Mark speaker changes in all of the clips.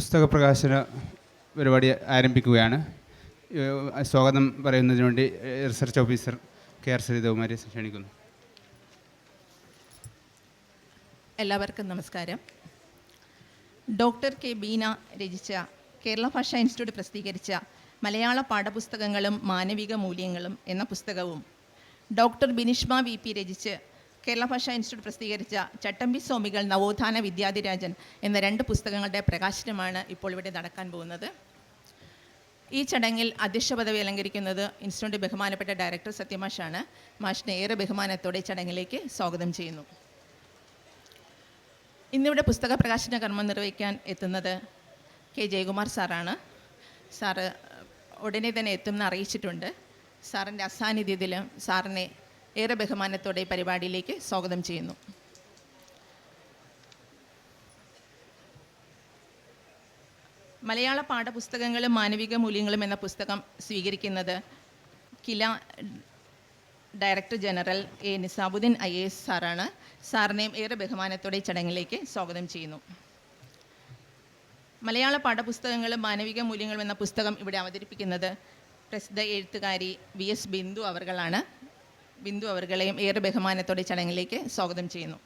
Speaker 1: പുസ്തക പ്രകാശന പരിപാടി ആരംഭിക്കുകയാണ്. സ്വാഗതം പറയുന്നതിന് വേണ്ടി research officer K R Sarithakumari ക്ഷണിക്കുന്നു.
Speaker 2: എല്ലാവർക്കും നമസ്കാരം. ഡോക്ടർ കെ ബീന രചിച്ച കേരള ഭാഷാ ഇൻസ്റ്റിറ്റ്യൂട്ട് പ്രസിദ്ധീകരിച്ച മലയാള പാഠപുസ്തകങ്ങളും മാനവിക മൂല്യങ്ങളും എന്ന പുസ്തകവും ഡോക്ടർ ബിനിഷ്മ വി പി രചിച്ച് കേരള ഭാഷാ ഇൻസ്റ്റിറ്റ്യൂട്ട് പ്രസിദ്ധീകരിച്ച ചട്ടമ്പി സ്വാമികൾ നവോത്ഥാന വിദ്യാധിരാജൻ എന്ന രണ്ട് പുസ്തകങ്ങളുടെ പ്രകാശനമാണ് ഇപ്പോൾ ഇവിടെ നടക്കാൻ പോകുന്നത്. ഈ ചടങ്ങിൽ അധ്യക്ഷ പദവി അലങ്കരിക്കുന്നത് ഇൻസ്റ്റിറ്റ്യൂട്ട് ബഹുമാനപ്പെട്ട ഡയറക്ടർ സത്യമാഷാണ്. മാഷിനെ ഏറെ ബഹുമാനത്തോടെ ചടങ്ങിലേക്ക് സ്വാഗതം ചെയ്യുന്നു. ഇന്നിവിടെ പുസ്തക പ്രകാശന കർമ്മം നിർവഹിക്കാൻ എത്തുന്നത് കെ. ജയകുമാർ സാറാണ്. സാറ് ഉടനെ തന്നെ എത്തുമെന്ന് അറിയിച്ചിട്ടുണ്ട്. സാറിന്റെ അസാന്നിധ്യത്തിലും സാറിനെ ഏറെ ബഹുമാനത്തോടെ പരിപാടിയിലേക്ക് സ്വാഗതം ചെയ്യുന്നു. മലയാള പാഠപുസ്തകങ്ങളും മാനവിക മൂല്യങ്ങളും എന്ന പുസ്തകം സ്വീകരിക്കുന്നത് KILA director general A Nisabuddin I A S സാറാണ്. സാറിനെയും ഏറെ ബഹുമാനത്തോടെ ചടങ്ങിലേക്ക് സ്വാഗതം ചെയ്യുന്നു. മലയാള പാഠപുസ്തകങ്ങളും മാനവിക മൂല്യങ്ങളും എന്ന പുസ്തകം ഇവിടെ അവതരിപ്പിക്കുന്നത് പ്രസിദ്ധ എഴുത്തുകാരി വി എസ് ബിന്ദു അവർകളാണ്. ബിന്ദു അവർകളെയും ഏറെ ബഹുമാനത്തോടെ ചടങ്ങിലേക്ക് സ്വാഗതം ചെയ്യുന്നു.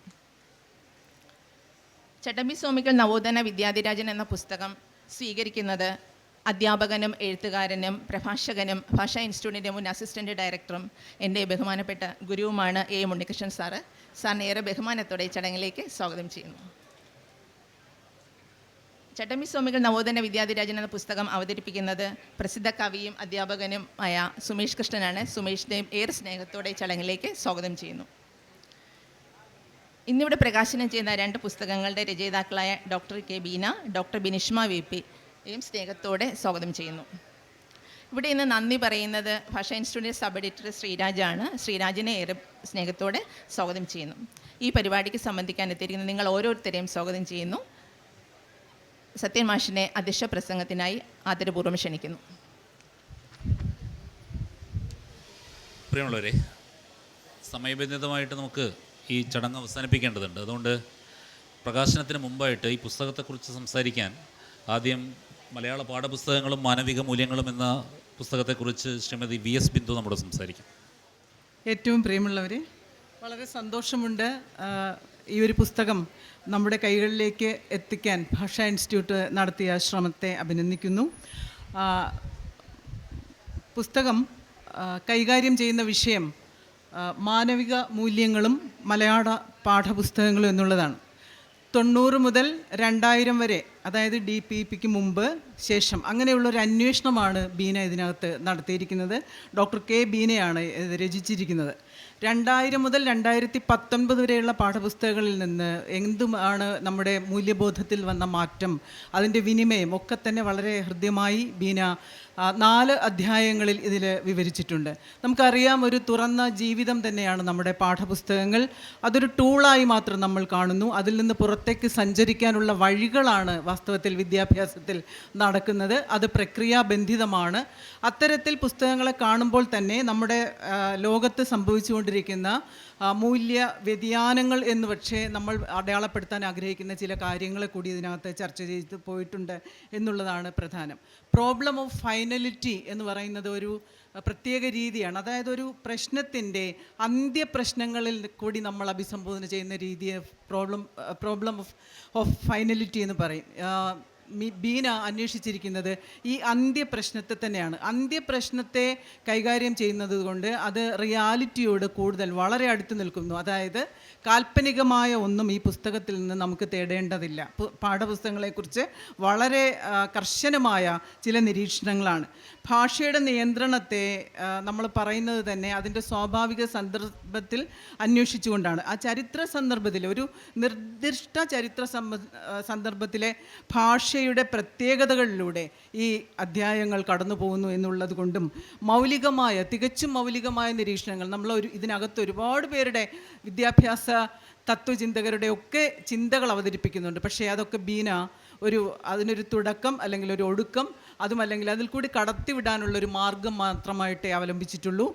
Speaker 2: ചട്ടമ്പി സ്വാമികൾ നവോദന വിദ്യാധിരാജൻ എന്ന പുസ്തകം സ്വീകരിക്കുന്നത് അധ്യാപകനും എഴുത്തുകാരനും പ്രഭാഷകനും ഭാഷാ ഇൻസ്റ്റിറ്റ്യൂട്ടിന്റെ മുൻ അസിസ്റ്റന്റ് ഡയറക്ടറും എന്റെ ബഹുമാനപ്പെട്ട ഗുരുവുമാണ് എ ഉണ്ണികൃഷ്ണൻ സാറ്. സാറിന് ഏറെ ബഹുമാനത്തോടെ ചടങ്ങിലേക്ക് സ്വാഗതം ചെയ്യുന്നു. ചട്ടമ്പി സ്വാമികൾ നവോത്ഥന വിദ്യാധിരാജൻ എന്ന പുസ്തകം അവതരിപ്പിക്കുന്നത് പ്രസിദ്ധ കവിയും അധ്യാപകനുമായ സുമേഷ് കൃഷ്ണനാണ്. സുമേഷിനെയും ഏറെ സ്നേഹത്തോടെ ചടങ്ങിലേക്ക് സ്വാഗതം ചെയ്യുന്നു. ഇന്നിവിടെ പ്രകാശനം ചെയ്യുന്ന രണ്ട് പുസ്തകങ്ങളുടെ രചയിതാക്കളായ doctor K Beena doctor Binishma V P എയും സ്നേഹത്തോടെ സ്വാഗതം ചെയ്യുന്നു. ഇവിടെ ഇന്ന് നന്ദി പറയുന്നത് ഭാഷ ഇൻസ്റ്റിറ്റ്യൂട്ടിന്റെ സബ് എഡിറ്റർ ശ്രീരാജാണ്. ശ്രീരാജിനെ ഏറെ സ്നേഹത്തോടെ സ്വാഗതം ചെയ്യുന്നു. ഈ പരിപാടിക്ക് സംബന്ധിക്കാൻ എത്തിയിരിക്കുന്ന നിങ്ങൾ ഓരോരുത്തരെയും സ്വാഗതം ചെയ്യുന്നു. സത്യൻ മാഷിനെ അധ്യക്ഷ പ്രസംഗത്തിനായി ആദരപൂർവം ക്ഷണിക്കുന്നു.
Speaker 3: പ്രിയമുള്ളവരെ സമയബന്ധിതമായിട്ട് നമുക്ക് ഈ ചടങ്ങ് അവസാനിപ്പിക്കേണ്ടതുണ്ട്. അതുകൊണ്ട് പ്രകാശനത്തിന് മുമ്പായിട്ട് ഈ പുസ്തകത്തെക്കുറിച്ച് സംസാരിക്കാൻ ആദ്യം മലയാള പാഠപുസ്തകങ്ങളും മാനവിക മൂല്യങ്ങളും എന്ന പുസ്തകത്തെക്കുറിച്ച് ശ്രീമതി വി എസ് ബിന്ദു നമ്മുടെ സംസാരിക്കും.
Speaker 4: ഏറ്റവും പ്രിയമുള്ളവർ വളരെ സന്തോഷമുണ്ട് ഈ ഒരു പുസ്തകം നമ്മുടെ കൈകളിലേക്ക് എത്തിക്കാൻ ഭാഷാ ഇൻസ്റ്റിറ്റ്യൂട്ട് നടത്തിയ ശ്രമത്തെ അഭിനന്ദിക്കുന്നു. പുസ്തകം കൈകാര്യം ചെയ്യുന്ന വിഷയം മാനവിക മൂല്യങ്ങളും മലയാള പാഠപുസ്തകങ്ങളും എന്നുള്ളതാണ്. തൊണ്ണൂറ് മുതൽ രണ്ടായിരം വരെ അതായത് ഡി പി പിക്ക് മുമ്പ് ശേഷം അങ്ങനെയുള്ള ഒരു അന്വേഷണമാണ് ബീന ഇതിനകത്ത് നടത്തിയിരിക്കുന്നത്. ഡോക്ടർ കെ ബീനയാണ് ഇത് രചിച്ചിരിക്കുന്നത്. രണ്ടായിരം മുതൽ രണ്ടായിരത്തി പത്തൊൻപത് വരെയുള്ള പാഠപുസ്തകങ്ങളിൽ നിന്ന് എന്തുമാണ് നമ്മുടെ മൂല്യബോധത്തിൽ വന്ന മാറ്റം അതിന്റെ വിനിമയം ഒക്കെ തന്നെ വളരെ ഹൃദ്യമായി ബീന നാല് അധ്യായങ്ങളിൽ ഇതിൽ വിവരിച്ചിട്ടുണ്ട്. നമുക്കറിയാം ഒരു തുറന്ന ജീവിതം തന്നെയാണ് നമ്മുടെ പാഠപുസ്തകങ്ങൾ. അതൊരു ടൂളായി മാത്രം നമ്മൾ കാണുന്നു. അതിൽ നിന്ന് പുറത്തേക്ക് സഞ്ചരിക്കാനുള്ള വഴികളാണ് വാസ്തവത്തിൽ വിദ്യാഭ്യാസത്തിൽ നടക്കുന്നത്. അത് പ്രക്രിയാബന്ധിതമാണ്. അത്തരത്തിൽ പുസ്തകങ്ങളെ കാണുമ്പോൾ തന്നെ നമ്മുടെ ലോകത്ത് സംഭവിച്ചുകൊണ്ടിരിക്കുന്ന മൂല്യ വ്യതിയാനങ്ങൾ എന്ന് പക്ഷേ നമ്മൾ അടയാളപ്പെടുത്താൻ ആഗ്രഹിക്കുന്ന ചില കാര്യങ്ങളെ കൂടി ഇതിനകത്ത് ചർച്ച ചെയ്ത് പോയിട്ടുണ്ട് എന്നുള്ളതാണ് പ്രധാനം. പ്രോബ്ലം ഓഫ് ഫൈനലിറ്റി എന്ന് പറയുന്നത് ഒരു പ്രത്യേക രീതിയാണ്. അതായത് ഒരു പ്രശ്നത്തിന്റെ അന്ത്യപ്രശ്നങ്ങളിൽ കൂടി നമ്മൾ അഭിസംബോധന ചെയ്യുന്ന രീതിയെ problem problem of of finality എന്ന് പറയും. ബീന അന്വേഷിച്ചിരിക്കുന്നത് ഈ അന്ത്യപ്രശ്നത്തെ തന്നെയാണ്. അന്ത്യപ്രശ്നത്തെ കൈകാര്യം ചെയ്യുന്നത് കൊണ്ട് അത് റിയാലിറ്റിയോട് കൂടുതൽ വളരെ അടുത്ത് നിൽക്കുന്നു. അതായത് കാൽപ്പനികമായ ഒന്നും ഈ പുസ്തകത്തിൽ നിന്ന് നമുക്ക് തേടേണ്ടതില്ല. പാഠപുസ്തകങ്ങളെക്കുറിച്ച് വളരെ കർശനമായ ചില നിരീക്ഷണങ്ങളാണ്. ഭാഷയുടെ നിയന്ത്രണത്തെ നമ്മൾ പറയുന്നത് തന്നെ അതിന്റെ സ്വാഭാവിക സന്ദർഭത്തിൽ അന്വേഷിച്ചുകൊണ്ടാണ്. ആ ചരിത്ര സന്ദർഭത്തിൽ ഒരു നിർദ്ദിഷ്ട ചരിത്ര സന്ദർഭത്തിലെ സന്ദർഭത്തിലെ ഭാഷയുടെ പ്രത്യേകതകളിലൂടെ ഈ അധ്യായങ്ങൾ കടന്നു പോകുന്നു എന്നുള്ളത് കൊണ്ടും മൗലികമായ തികച്ചും മൗലികമായ നിരീക്ഷണങ്ങൾ നമ്മൾ ഇതിനകത്ത് ഒരുപാട് പേരുടെ വിദ്യാഭ്യാസ തത്വചിന്തകരുടെ ഒക്കെ ചിന്തകൾ അവതരിപ്പിക്കുന്നുണ്ട്. പക്ഷേ അതൊക്കെ ബീന ഒരു അതിനൊരു തുടക്കം അല്ലെങ്കിൽ ഒരു ഒടുക്കം അതുമല്ലെങ്കിൽ അതിൽ കൂടി കടത്തിവിടാനുള്ള ഒരു മാർഗം മാത്രമായിട്ടേ അവലംബിച്ചിട്ടുള്ളൂ.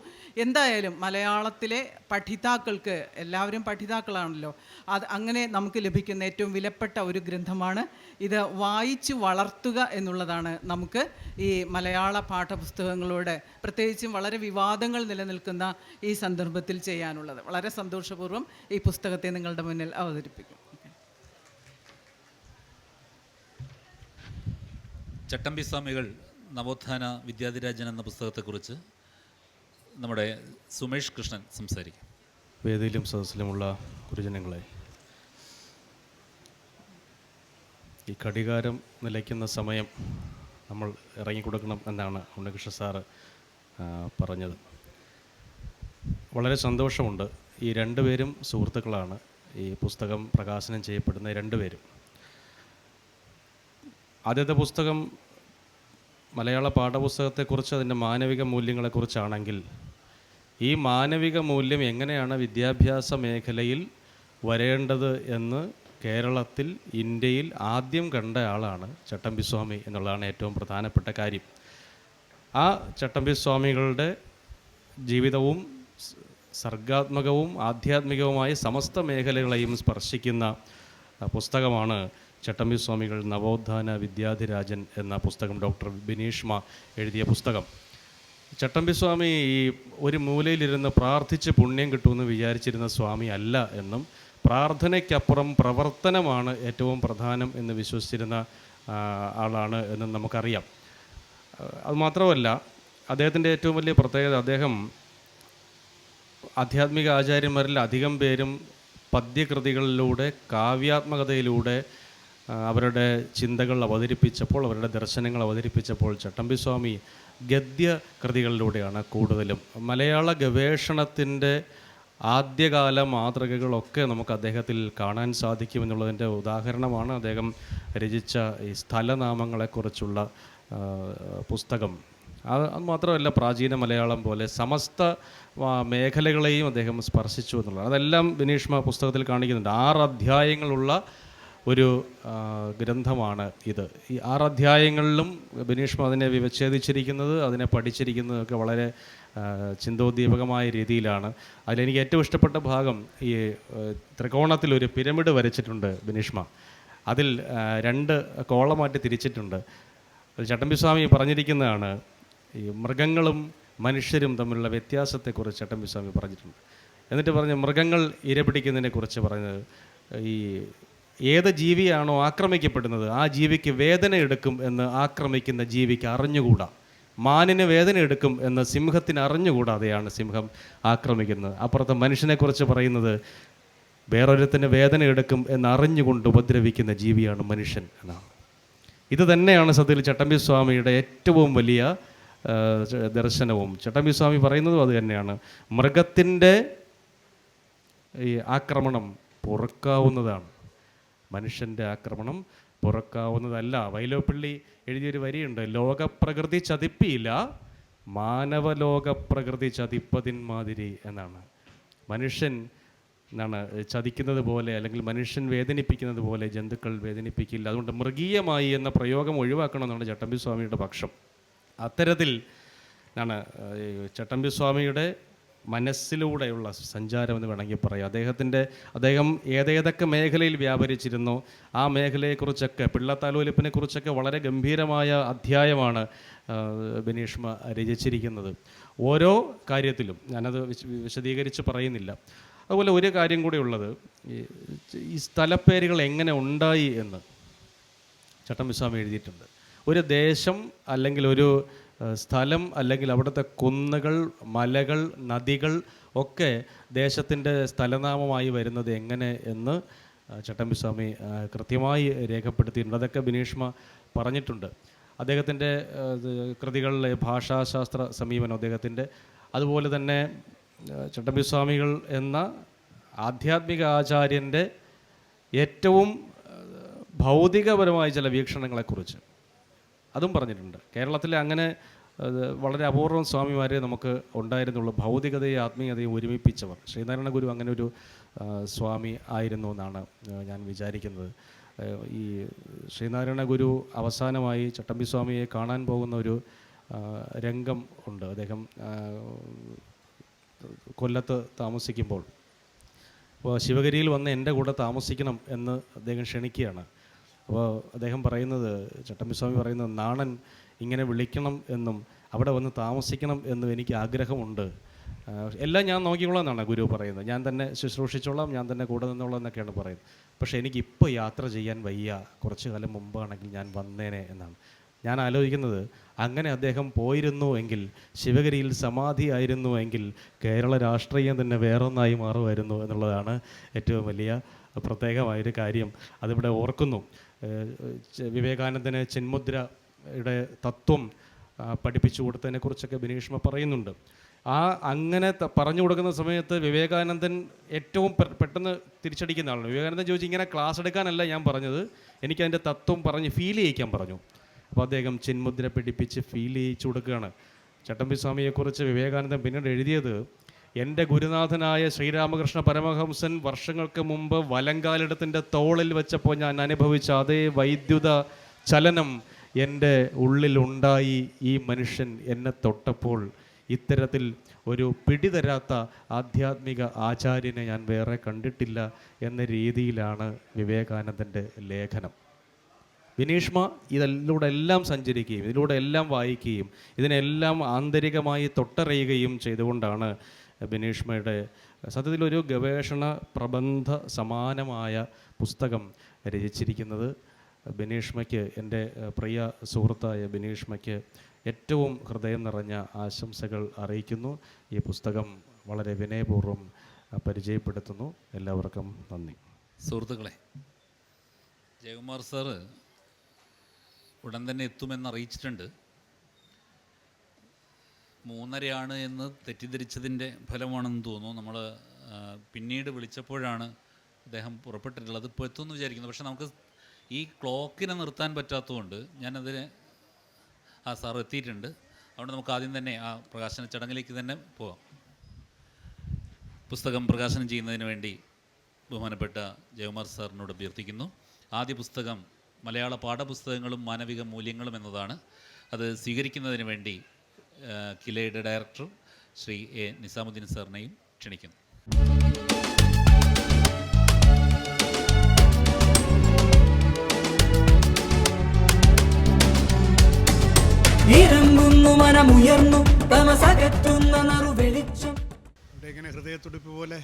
Speaker 4: എന്തായാലും മലയാളത്തിലെ പഠിതാക്കൾക്ക് എല്ലാവരും പഠിതാക്കളാണല്ലോ അത് അങ്ങനെ നമുക്ക് ലഭിക്കുന്ന ഏറ്റവും വിലപ്പെട്ട ഒരു ഗ്രന്ഥമാണ്. ഇത് വായിച്ച് വളർത്തുക എന്നുള്ളതാണ് നമുക്ക് ഈ മലയാള പാഠപുസ്തകങ്ങളോട് പ്രത്യേകിച്ചും വളരെ വിവാദങ്ങൾ നിലനിൽക്കുന്ന ഈ സന്ദർഭത്തിൽ ചെയ്യാനുള്ളത്. വളരെ സന്തോഷപൂർവം ഈ പുസ്തകത്തെ നിങ്ങളുടെ മുന്നിൽ അവതരിപ്പിക്കും.
Speaker 3: ചട്ടമ്പി സ്വാമികൾ നവോത്ഥാന വിദ്യാധിരാജൻ എന്ന പുസ്തകത്തെക്കുറിച്ച് നമ്മുടെ സുമേഷ് കൃഷ്ണൻ സംസാരിക്കും.
Speaker 5: വേദിയിലും സദസ്സിലുമുള്ള ഗുരുജനങ്ങളെ ഈ ഘടികാരം നിലയ്ക്കുന്ന സമയം നമ്മൾ ഇറങ്ങിക്കൊടുക്കണം എന്നാണ് ഉണ്ണികൃഷ്ണ സാറ് പറഞ്ഞത്. വളരെ സന്തോഷമുണ്ട്. ഈ രണ്ടുപേരും സുഹൃത്തുക്കളാണ്. ഈ പുസ്തകം പ്രകാശനം ചെയ്യപ്പെടുന്ന രണ്ടുപേരും ആദ്യത്തെ പുസ്തകം മലയാള പാഠപുസ്തകത്തെക്കുറിച്ച് അതിന്റെ മാനവിക മൂല്യങ്ങളെക്കുറിച്ചാണെങ്കിൽ ഈ മാനവിക മൂല്യം എങ്ങനെയാണ് വിദ്യാഭ്യാസ മേഖലയിൽ വരേണ്ടത് എന്ന് കേരളത്തിൽ ഇന്ത്യയിൽ ആദ്യം കണ്ട ആളാണ് ചട്ടമ്പിസ്വാമി എന്നുള്ളതാണ് ഏറ്റവും പ്രധാനപ്പെട്ട കാര്യം. ആ ചട്ടമ്പിസ്വാമികളുടെ ജീവിതവും സർഗാത്മകവും ആധ്യാത്മികവുമായ സമസ്ത മേഖലകളെയും സ്പർശിക്കുന്ന പുസ്തകമാണ് ചട്ടമ്പിസ്വാമികൾ നവോത്ഥാന വിദ്യാധിരാജൻ എന്ന പുസ്തകം ഡോക്ടർ ബിനീഷ്മ എഴുതിയ പുസ്തകം. ചട്ടമ്പിസ്വാമി ഈ ഒരു മൂലയിലിരുന്ന് പ്രാർത്ഥിച്ച് പുണ്യം കിട്ടുമെന്ന് വിചാരിച്ചിരുന്ന സ്വാമി അല്ല എന്നും പ്രാർത്ഥനയ്ക്കപ്പുറം പ്രവർത്തനമാണ് ഏറ്റവും പ്രധാനം എന്ന് വിശ്വസിച്ചിരുന്ന ആളാണ് എന്നും നമുക്കറിയാം. അതുമാത്രമല്ല അദ്ദേഹത്തിന്റെ ഏറ്റവും വലിയ പ്രത്യേകത അദ്ദേഹം ആധ്യാത്മിക ആചാര്യന്മാരിൽ അധികം പേരും പദ്യകൃതികളിലൂടെ കാവ്യാത്മകതയിലൂടെ അവരുടെ ചിന്തകൾ അവതരിപ്പിച്ചപ്പോൾ അവരുടെ ദർശനങ്ങൾ അവതരിപ്പിച്ചപ്പോൾ ചട്ടമ്പിസ്വാമി ഗദ്യ കൃതികളിലൂടെയാണ് കൂടുതലും. മലയാള ഗവേഷണത്തിന്റെ ആദ്യകാല മാതൃകകളൊക്കെ നമുക്ക് അദ്ദേഹത്തിൽ കാണാൻ സാധിക്കും സാധിക്കുമെന്നുള്ളതിന്റെ ഉദാഹരണമാണ് അദ്ദേഹം രചിച്ച ഈ സ്ഥലനാമങ്ങളെക്കുറിച്ചുള്ള പുസ്തകം. അത് മാത്രമല്ല പ്രാചീന മലയാളം പോലെ സമസ്ത മേഖലകളെയും അദ്ദേഹം സ്പർശിച്ചു എന്നുള്ളത് അതെല്ലാം ബിനീഷ്മ പുസ്തകത്തിൽ കാണിക്കുന്നുണ്ട്. ആറ് അധ്യായങ്ങളുള്ള ഒരു ഗ്രന്ഥമാണ് ഇത്. ഈ ആറ് അധ്യായങ്ങളിലും ബിനീഷ്മ അതിനെ വിവച്ഛേദിച്ചിരിക്കുന്നത് അതിനെ പഠിച്ചിരിക്കുന്നതൊക്കെ വളരെ ചിന്തോദ്ദീപകമായ രീതിയിലാണ്. അതിലെനിക്ക് ഏറ്റവും ഇഷ്ടപ്പെട്ട ഭാഗം ഈ ത്രികോണത്തിൽ ഒരു പിരമിഡ് വരച്ചിട്ടുണ്ട് ബിനീഷ്മ. അതിൽ രണ്ട് കോളമാറ്റി തിരിച്ചിട്ടുണ്ട്. ചട്ടമ്പിസ്വാമി പറഞ്ഞിരിക്കുന്നതാണ് ഈ മൃഗങ്ങളും മനുഷ്യരും തമ്മിലുള്ള വ്യത്യാസത്തെക്കുറിച്ച് ചട്ടമ്പിസ്വാമി പറഞ്ഞിട്ടുണ്ട്. എന്നിട്ട് പറഞ്ഞ് മൃഗങ്ങൾ ഇരപിടിക്കുന്നതിനെക്കുറിച്ച് പറഞ്ഞത് ഈ ഏത് ജീവിയാണോ ആക്രമിക്കപ്പെടുന്നത് ആ ജീവിക്ക് വേദന എടുക്കും എന്ന് ആക്രമിക്കുന്ന ജീവിക്ക് അറിഞ്ഞുകൂടാ. മാനിന് വേദന എടുക്കും എന്ന് സിംഹത്തിന് അറിഞ്ഞുകൂടാതെയാണ് സിംഹം ആക്രമിക്കുന്നത്. അപ്പുറത്തെ മനുഷ്യനെക്കുറിച്ച് പറയുന്നത് വേറൊരുത്തിന് വേദന എടുക്കും എന്ന് അറിഞ്ഞുകൊണ്ട് ഉപദ്രവിക്കുന്ന ജീവിയാണ് മനുഷ്യൻ എന്നാണ്. ഇത് തന്നെയാണ് സത്യത്തിൽ ചട്ടമ്പി സ്വാമിയുടെ ഏറ്റവും വലിയ ദർശനവും. ചട്ടമ്പി സ്വാമി പറയുന്നതും അത് തന്നെയാണ്. മൃഗത്തിന്റെ ഈ ആക്രമണം പൊറുക്കാവുന്നതാണ്. മനുഷ്യന്റെ ആക്രമണം പുറക്കാവുന്നതല്ല. വൈലോപ്പിള്ളി എഴുതിയൊരു വരിയുണ്ട് ലോകപ്രകൃതി ചതിപ്പിയില്ല മാനവലോക പ്രകൃതി ചതിപ്പതിൻ മാതിരി എന്നാണ്. മനുഷ്യൻ എന്നാണ് ചതിക്കുന്നത് പോലെ അല്ലെങ്കിൽ മനുഷ്യൻ വേദനിപ്പിക്കുന്നത് പോലെ ജന്തുക്കൾ വേദനിപ്പിക്കില്ല. അതുകൊണ്ട് മൃഗീയമായി എന്ന പ്രയോഗം ഒഴിവാക്കണമെന്നാണ് ചട്ടമ്പി സ്വാമിയുടെ പക്ഷം. അത്തരത്തിൽ എന്നാണ് ചട്ടമ്പി സ്വാമിയുടെ മനസ്സിലൂടെയുള്ള സഞ്ചാരം എന്ന് വേണമെങ്കിൽ പറയാം. അദ്ദേഹത്തിന്റെ അദ്ദേഹം ഏതേതൊക്കെ മേഖലയിൽ വ്യാപരിച്ചിരുന്നോ ആ മേഖലയെക്കുറിച്ചൊക്കെ പിള്ളത്താലോലിപ്പിനെ കുറിച്ചൊക്കെ വളരെ ഗംഭീരമായ അധ്യായമാണ് ബിനീഷ്മ രചിച്ചിരിക്കുന്നത്. ഓരോ കാര്യത്തിലും ഞാനത് വിശ- വിശദീകരിച്ച് പറയുന്നില്ല. അതുപോലെ ഒരു കാര്യം കൂടി ഉള്ളത് ഈ സ്ഥലപ്പേരുകൾ എങ്ങനെ ഉണ്ടായി എന്ന് ചട്ടമ്പിസ്വാമി എഴുതിയിട്ടുണ്ട്. ഒരു ദേശം അല്ലെങ്കിൽ ഒരു സ്ഥലം അല്ലെങ്കിൽ അവിടുത്തെ കുന്നുകൾ മലകൾ നദികൾ ഒക്കെ ദേശത്തിന്റെ സ്ഥലനാമമായി വരുന്നത് എങ്ങനെ എന്ന് ചട്ടമ്പിസ്വാമി കൃത്യമായി രേഖപ്പെടുത്തിയിട്ടുണ്ട്. അതൊക്കെ ബിനീഷ്മ പറഞ്ഞിട്ടുണ്ട്. അദ്ദേഹത്തിന്റെ കൃതികളിലെ ഭാഷാശാസ്ത്ര സമീപനം അദ്ദേഹത്തിന്റെ. അതുപോലെ തന്നെ ചട്ടമ്പിസ്വാമികൾ എന്ന ആധ്യാത്മിക ആചാര്യന്റെ ഏറ്റവും ഭൗതികപരമായ ചില വീക്ഷണങ്ങളെക്കുറിച്ച്. അതും പറഞ്ഞിട്ടുണ്ട്. കേരളത്തിൽ അങ്ങനെ വളരെ അപൂർവം സ്വാമിമാരെ നമുക്ക് ഉണ്ടായിരുന്നുള്ളൂ ഭൗതികതയും ആത്മീയതയും ഒരുമിപ്പിച്ചവർ. ശ്രീനാരായണ ഗുരു അങ്ങനെ ഒരു സ്വാമി ആയിരുന്നു എന്നാണ് ഞാൻ വിചാരിക്കുന്നത്. ഈ ശ്രീനാരായണ ഗുരു അവസാനമായി ചട്ടമ്പി സ്വാമിയെ കാണാൻ പോകുന്ന ഒരു രംഗം ഉണ്ട്. അദ്ദേഹം കൊല്ലത്ത് താമസിക്കുമ്പോൾ. അപ്പോൾ ശിവഗിരിയിൽ വന്ന് എന്റെ കൂടെ താമസിക്കണം എന്ന് അദ്ദേഹം ക്ഷണിക്കുകയാണ്. അപ്പോൾ അദ്ദേഹം പറയുന്നത് ചട്ടമ്പിസ്വാമി പറയുന്നത് നാണൻ ഇങ്ങനെ വിളിക്കണം എന്നും അവിടെ വന്ന് താമസിക്കണം എന്നും എനിക്ക് ആഗ്രഹമുണ്ട്. എല്ലാം ഞാൻ നോക്കിക്കോളാം എന്നാണ് ഗുരു പറയുന്നത്. ഞാൻ തന്നെ ശുശ്രൂഷിച്ചോളാം ഞാൻ തന്നെ കൂടെ നിന്നോളാം എന്നൊക്കെയാണ് പറയുന്നത്. പക്ഷേ എനിക്കിപ്പോൾ യാത്ര ചെയ്യാൻ വയ്യ. കുറച്ച് കാലം മുമ്പാണെങ്കിൽ ഞാൻ വന്നേനെ എന്നാണ്. ഞാൻ ആലോചിക്കുന്നത് അങ്ങനെ അദ്ദേഹം പോയിരുന്നു എങ്കിൽ ശിവഗിരിയിൽ സമാധി ആയിരുന്നു എങ്കിൽ കേരള രാഷ്ട്രീയം തന്നെ വേറൊന്നായി മാറുമായിരുന്നു എന്നുള്ളതാണ് ഏറ്റവും വലിയ പ്രത്യേകമായൊരു കാര്യം. അതിവിടെ ഓർക്കുന്നു. വിവേകാനന്ദന് ചെന്മുദ്രയുടെ തത്വം പഠിപ്പിച്ചു കൊടുത്തതിനെക്കുറിച്ചൊക്കെ ബിനീഷ്മ പറയുന്നുണ്ട്. ആ അങ്ങനെ പറഞ്ഞു കൊടുക്കുന്ന സമയത്ത് വിവേകാനന്ദൻ ഏറ്റവും പെട്ടെന്ന് തിരിച്ചടിക്കുന്ന ആളാണ്. വിവേകാനന്ദൻ ചോദിച്ചു ഇങ്ങനെ ക്ലാസ് എടുക്കാനല്ല ഞാൻ പറഞ്ഞത്. എനിക്ക് അതിന്റെ തത്വം പറഞ്ഞ് ഫീൽ ചെയ്യിക്കാൻ പറഞ്ഞു. അപ്പോൾ അദ്ദേഹം ചിന്മുദ്ര പിടിപ്പിച്ച് ഫീൽ ചെയ്യിച്ചു കൊടുക്കുകയാണ്. ചട്ടമ്പി സ്വാമിയെക്കുറിച്ച് വിവേകാനന്ദൻ പിന്നീട് എഴുതിയത് എന്റെ ഗുരുനാഥനായ ശ്രീരാമകൃഷ്ണ പരമഹംസൻ വർഷങ്ങൾക്ക് മുമ്പ് വലങ്കാലിടത്തിന്റെ തോളിൽ വെച്ചപ്പോൾ ഞാൻ അനുഭവിച്ച അതേ വൈദ്യുത ചലനം എന്റെ ഉള്ളിലുണ്ടായി ഈ മനുഷ്യൻ എന്നെ തൊട്ടപ്പോൾ. ഇത്തരത്തിൽ ഒരു പിടിതരാത്ത ആധ്യാത്മിക ആചാര്യനെ ഞാൻ വേറെ കണ്ടിട്ടില്ല എന്ന രീതിയിലാണ് വിവേകാനന്ദന്റെ ലേഖനം. വിനീഷ്മ ഇതിലൂടെ എല്ലാം സഞ്ചരിക്കുകയും ഇതിലൂടെ എല്ലാം വായിക്കുകയും ഇതിനെല്ലാം ആന്തരികമായി തൊട്ടറിയുകയും ചെയ്തുകൊണ്ടാണ് ബിനീഷ്മയുടെ സത്യത്തിൽ ഒരു ഗവേഷണ പ്രബന്ധ സമാനമായ പുസ്തകം രചിച്ചിരിക്കുന്നത് ബിനീഷ്മയ്ക്ക് എന്റെ പ്രിയ സുഹൃത്തായ ബിനീഷ്മയ്ക്ക് ഏറ്റവും ഹൃദയം നിറഞ്ഞ ആശംസകൾ അറിയിക്കുന്നു. ഈ പുസ്തകം വളരെ വിനയപൂർവം പരിചയപ്പെടുത്തുന്നു. എല്ലാവർക്കും നന്ദി.
Speaker 3: സുഹൃത്തുക്കളെ ജയകുമാർ സാറ് ഉടൻ തന്നെ എത്തുമെന്ന് അറിയിച്ചിട്ടുണ്ട്. മൂന്നരയാണ് എന്ന് തെറ്റിദ്ധരിച്ചതിന്റെ ഫലമാണെന്ന് തോന്നുന്നു. നമ്മൾ പിന്നീട് വിളിച്ചപ്പോഴാണ് അദ്ദേഹം പുറപ്പെട്ടിട്ടുള്ളത്. ഇപ്പോൾ എത്തുമെന്ന് വിചാരിക്കുന്നു. പക്ഷേ നമുക്ക് ഈ ക്ലോക്കിനെ നിർത്താൻ പറ്റാത്തതുകൊണ്ട് ഞാനതിന് ആ സാർ എത്തിയിട്ടുണ്ട്. അതുകൊണ്ട് നമുക്ക് ആദ്യം തന്നെ ആ പ്രകാശന ചടങ്ങിലേക്ക് തന്നെ പോവാം. പുസ്തകം പ്രകാശനം ചെയ്യുന്നതിന് വേണ്ടി ബഹുമാനപ്പെട്ട ജയകുമാർ സാറിനോട് അഭ്യർത്ഥിക്കുന്നു. ആദ്യ പുസ്തകം മലയാള പാഠപുസ്തകങ്ങളും മാനവിക മൂല്യങ്ങളും എന്നതാണ്. അത് സ്വീകരിക്കുന്നതിന് വേണ്ടി കിലയുടെ ഡയറക്ടർ ശ്രീ എ നിസാമുദ്ദീൻ സാറിനെയും ക്ഷണിക്കുന്നു.
Speaker 6: ഇറങ്ങുന്നു മനമുയർന്നു തമസകറ്റുന്ന നറു വെളിച്ചം.
Speaker 7: ഇങ്ങനെ ഹൃദയത്തുടിപ്പ് പോലെ